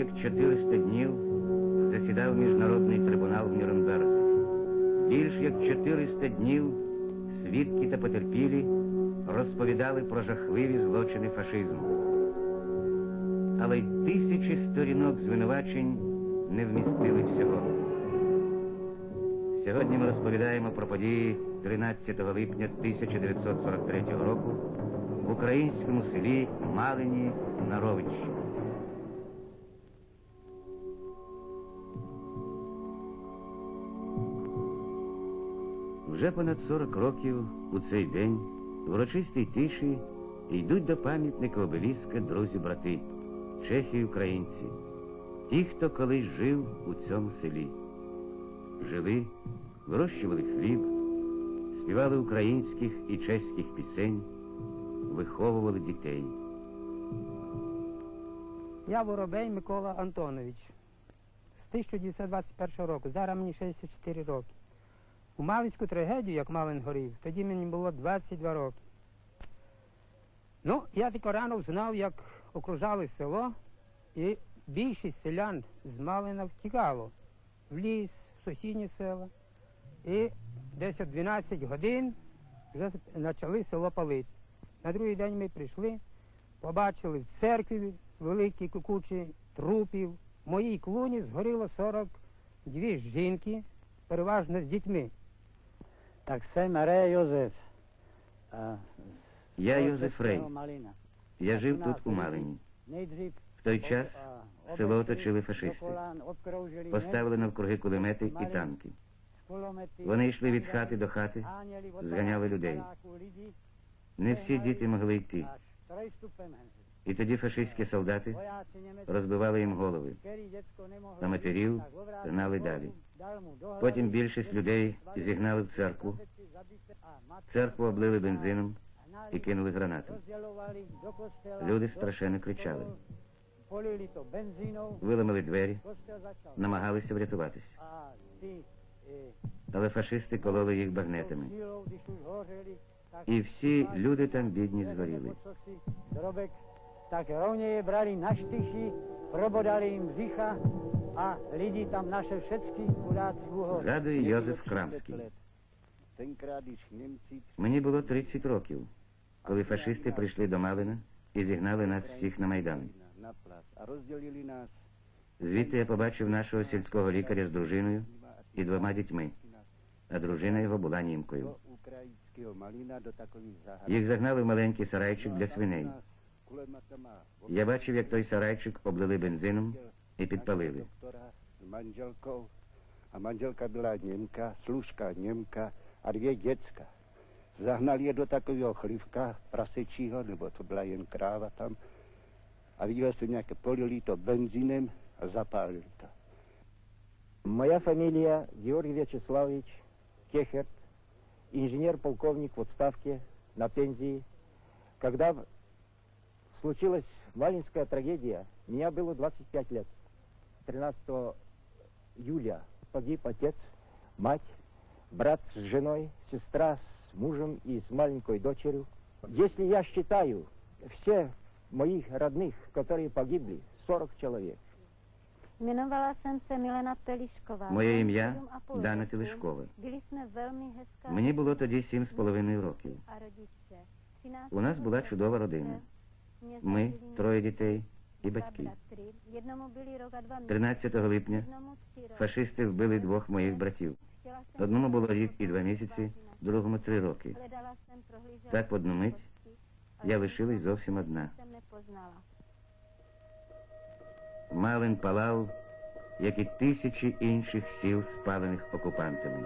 як 400 днів засідав міжнародний трибунал в Нюрнберзі. Більш як 400 днів свідки та потерпілі розповідали про жахливі злочини фашизму. Але й тисячі сторінок звинувачень не вмістили всього. Сьогодні ми розповідаємо про події 13 липня 1943 року в українському селі Малині на Ровищі. Вже понад 40 років у цей день в урочистій тиші йдуть до пам'ятника обеліска друзі-брати, чехи й українці, ті, хто колись жив у цьому селі. Жили, вирощували хліб, співали українських і чеських пісень, виховували дітей. Я Воробей Микола Антонович. З 1921 року. Зараз мені 64 роки. У Малинську трагедію, як Малин горів, тоді мені було 22 роки. Ну, я тільки рано знав, як окружали село, і більшість селян з Малина втікало в ліс, в сусідні села. І десь о 12 годин вже почали село палити. На другий день ми прийшли, побачили в церкві великі кукучі трупів. В моїй клуні згоріло 42 жінки, переважно з дітьми. Я Йозеф Рей. Я жив тут у Малині. В той час село оточили фашисти. Поставили навкруги кулемети і танки. Вони йшли від хати до хати, зганяли людей. Не всі діти могли йти. І тоді фашистські солдати розбивали їм голови. А матерів гнали далі. Потім більшість людей зігнали в церкву. Церкву облили бензином і кинули гранати. Люди страшенно кричали. Виламали двері, намагалися врятуватись. Е, Але фашисти кололи їх багнетами. І всі люди там бідні Drobek, tak rovně je brali na štychy, probodali jim břicha a lidi tam naše všecky chudáci. Згадує Йозеф Крамський. Мені було 30 років, коли фашисти прийшли до Малина і зігнали нас всіх на Майдан. Звідти я побачив нашого сільського лікаря з дружиною і двома дітьми, а дружина його була німкою. do ukrajinského malina do takových zahrad. Їх загнали в маленький сарайчик для свиней. Nás kulemetama Я бачив, як той сарайчик облили бензином і підпалили. doktora s manželkou a manželka byla Němka, služka Němka a dvě děcka. Zahnali je do takového chlivka prasečího, nebo to byla jen kráva tam a viděl jsem nějaké polili to benzínem a zapálili to. Моя фамилия Георгий Вячеславович Кехерт, Инженер-полковник в отставке на пенсии. Когда случилась Малинская трагедия, мне было 25 лет. 13 июля погиб отец, мать, брат с женой, сестра с мужем и с маленькой дочерью. Если я считаю всех моих родных, которые погибли, 40 человек, Jmenovala jsem se Milena Telišková. Моє ім'я Дана. Телешкова. Byli jsme velmi hezká Мені було тоді сім з половиною років. a rodiče. У нас була чудова родина. Ми, троє дітей і батьки. bratry. Jednomu byli rok a dva měsíce, 13 липня фашисти вбили двох моїх братів. Одному було рік і два місяці, другому три роки. Так в одну мить Я лишилась зовсім одна. Малин палав, як і тисячі інших сіл, спалених окупантами.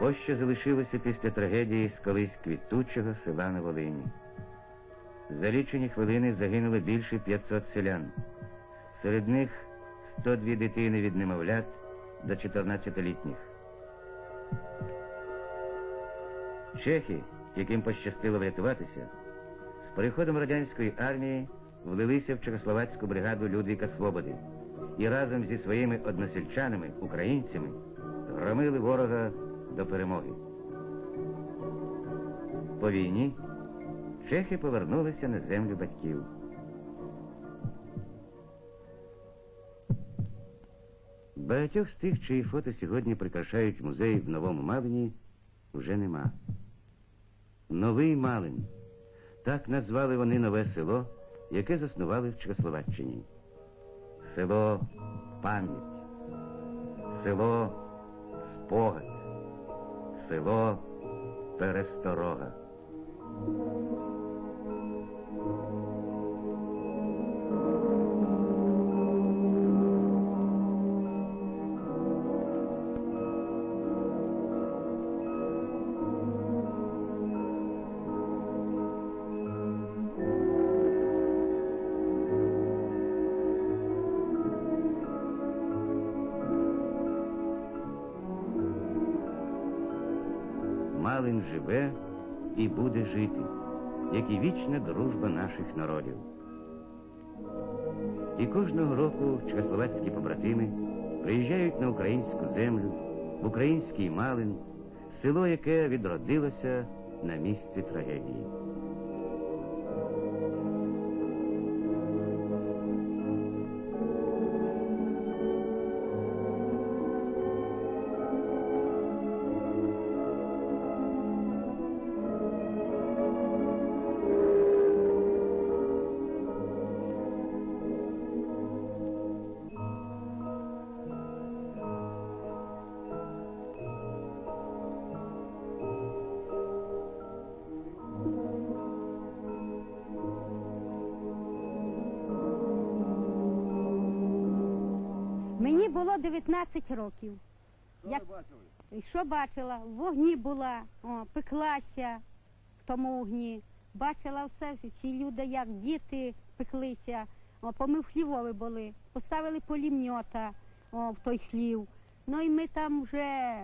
Ось що залишилося після трагедії з колись квітучого села на Волині. За лічені хвилини загинуло більше 500 селян. Серед них 102 дитини від немовлят до 14-літніх. Чехи, яким пощастило врятуватися, приходом радянської армії влилися в Чехословацьку бригаду Людвіка Свободи і разом зі своїми односельчанами, українцями, громили ворога до перемоги. По війні чехи повернулися на землю батьків. Багатьох з тих, чиї фото сьогодні прикрашають музей в Новому Малині, вже нема. Новий Малин. Так назвали вони нове село, яке заснували в Чехословаччині. Село пам'ять, село спогад, село пересторога. Живе і буде жити, як і вічна дружба наших народів. І кожного року чехословацькі побратими приїжджають на українську землю, в український Малин, село, яке відродилося на місці трагедії. Було 19 років. Як... І Що бачила? В вогні була, о, пеклася в тому вогні. Бачила все, ці люди, як діти пеклися, о, помив хлівові були, поставили полімньота о, в той хлів. Ну і ми там вже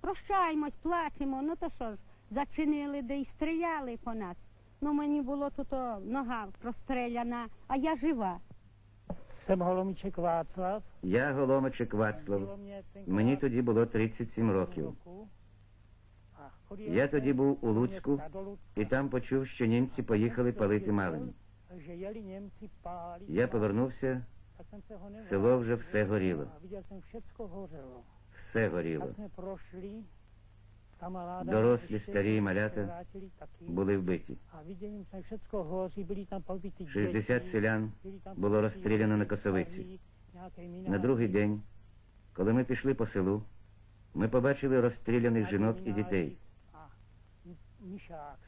прощаємось, плачемо. Ну то що ж, зачинили, де й стріляли по нас. Ну мені було тут нога простреляна, а я жива. Jsem Holomíček Václav. Я Голомичик Bylo Вацлав. Мені тоді було 37 років. Я тоді був у Луцьку і там почув, що німці поїхали палити pálit. Я повернувся, село вже все горіло. Все горіло. Se maлята vrátili taky. Були вбиті. A viděli jsme, všecko hoří, byli tam pobity 60 селян було розстріляно на Косовиці. На другий день, коли ми пішли по селу, ми побачили розстріляних жінок і дітей.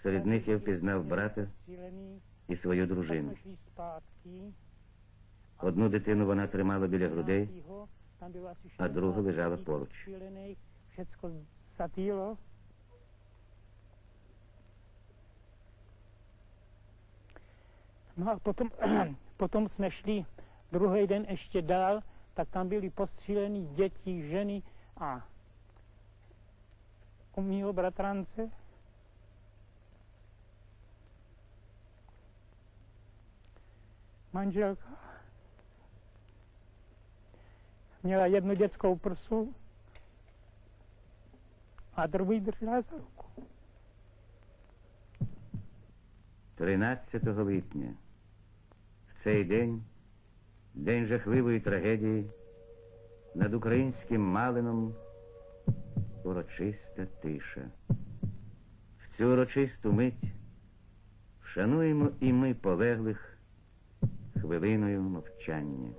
Серед них я впізнав брата і свою дружину. Одну дитину вона тримала біля грудей, Pátýho, tam bylo asi a druhou 60 ležela lidí poruč. rozstřílených, Všecko zatýlo. No a potom, potom jsme šli druhý den ještě dál, tak tam byly postřílený děti, ženy a u mýho bratrance manželka měla jednu dětskou prsu držela za ruku. 13 липня. В цей день, день жахливої трагедії, над українським Малином урочиста тиша. В цю урочисту мить вшануємо і ми полеглих хвилиною мовчання.